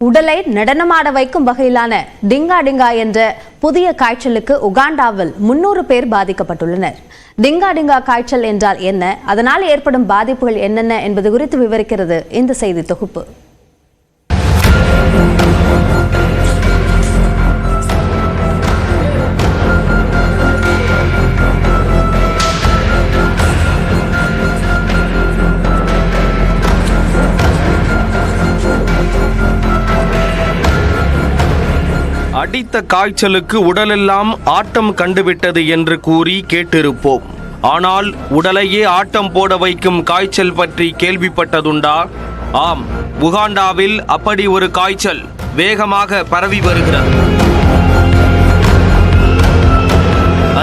உடலை நடனமாட வைக்கும் வகையிலான டிங்கா டிங்கா என்ற புதிய காய்ச்சலுக்கு உகாண்டாவில் முன்னூறு பேர் பாதிக்கப்பட்டுள்ளனர். டிங்கா டிங்கா காய்ச்சல் என்றால் என்ன? அதனால் ஏற்படும் பாதிப்புகள் என்னென்ன என்பது குறித்து விவரிக்கிறது இந்த செய்தி தொகுப்பு. அடித்த காய்ச்சலுக்கு உடலெல்லாம் ஆட்டம் கண்டுவிட்டது என்று கூறி கேட்டிருப்போம். ஆனால் உடலையே ஆட்டம் போட வைக்கும் காய்ச்சல் பற்றி கேள்விப்பட்டதுண்டா? ஆம் உகாண்டாவில் அப்படி ஒரு காய்ச்சல் வேகமாக பரவி வருகிறது.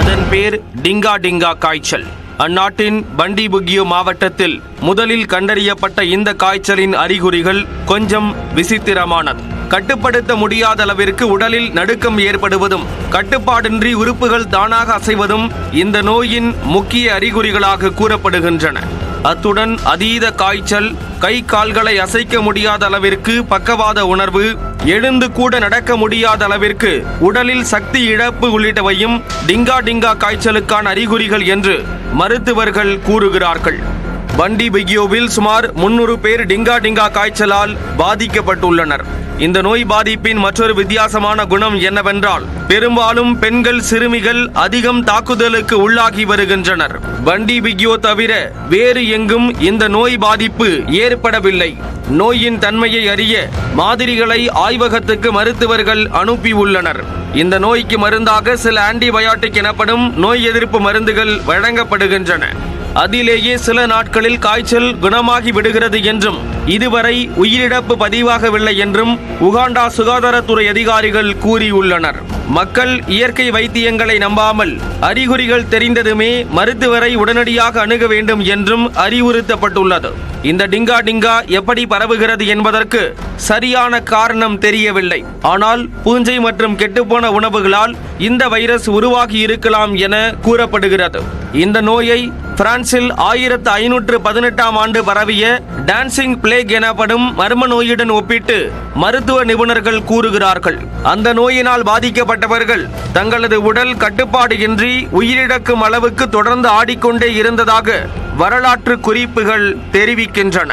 அதன் பேர் டிங்கா டிங்கா காய்ச்சல். அந்நாட்டின் பண்டிபுகியோ மாவட்டத்தில் முதலில் கண்டறியப்பட்ட இந்த காய்ச்சலின் அறிகுறிகள் கொஞ்சம் விசித்திரமானது. கட்டுப்படுத்த முடியாத அளவிற்கு உடலில் நடுக்கம் ஏற்படுவதும் கட்டுப்பாடின்றி உறுப்புகள் தானாக அசைவதும் இந்த நோயின் முக்கிய அறிகுறிகளாக கூறப்படுகின்றன. அத்துடன் அதீத காய்ச்சல் கை கால்களை அசைக்க முடியாத அளவிற்கு பக்கவாத உணர்வு எழுந்து கூட நடக்க முடியாத அளவிற்கு உடலில் சக்தி இழப்பு உள்ளிட்டவையும் டிங்கா டிங்கா காய்ச்சலுக்கான அறிகுறிகள் என்று மருத்துவர்கள் கூறுகிறார்கள். பண்டி பிகியோவில் சுமார் முன்னூறு பேர் டிங்கா டிங்கா காய்ச்சலால் பாதிக்கப்பட்டுள்ளனர். இந்த நோய் பாதிப்பின் மற்றொரு வித்தியாசமான குணம் என்னவென்றால் பெரும்பாலும் பெண்கள் சிறுமிகள் அதிகம் தாக்குதலுக்கு உள்ளாகி வருகின்றனர். பண்டி பிக்யோ தவிர வேறு எங்கும் இந்த நோய் பாதிப்பு ஏற்படவில்லை. நோயின் தன்மையை அறிய மாதிரிகளை ஆய்வகத்துக்கு மருத்துவர்கள் அனுப்பியுள்ளனர் இந்த நோய்க்கு மருந்தாக சில ஆன்டிபயாட்டிக் எனப்படும் நோய் எதிர்ப்பு மருந்துகள் வழங்கப்படுகின்றன. அதிலேயே சில நாட்களில் காய்ச்சல் குணமாகி விடுகிறது என்றும் இதுவரை உயிரிழப்பு பதிவாகவில்லை என்றும் உகாண்டா சுகாதாரத்துறை அதிகாரிகள் கூறியுள்ளனர். மக்கள் இயற்கை வைத்தியங்களை நம்பாமல் அறிகுறிகள் தெரிந்ததுமே மருத்துவரை உடனடியாக அணுக வேண்டும் என்றும் அறிவுறுத்தப்பட்டுள்ளது. இந்த டிங்கா டிங்கா எப்படி பரவுகிறது என்பதற்கு சரியான காரணம் தெரியவில்லை. ஆனால் பூஞ்சை மற்றும் கெட்டுப்போன உணவுகளால் இந்த வைரஸ் உருவாகி இருக்கலாம் என கூறப்படுகிறது. இந்த நோயை பிரான்சில் ஆயிரத்து ஐநூற்று பதினெட்டாம் ஆண்டு பரவிய டான்சிங் பிளே பிளேக் எனப்படும் மர்ம நோயுடன் ஒப்பிட்டு மருத்துவ நிபுணர்கள் கூறுகிறார்கள். அந்த நோயினால் பாதிக்கப்பட்டவர்கள் தங்களது உடல் கட்டுப்பாடு இன்றி உயிரிழக்கும் அளவுக்கு தொடர்ந்து ஆடிக்கொண்டே இருந்ததாக வரலாற்று குறிப்புகள் தெரிவிக்கின்றன.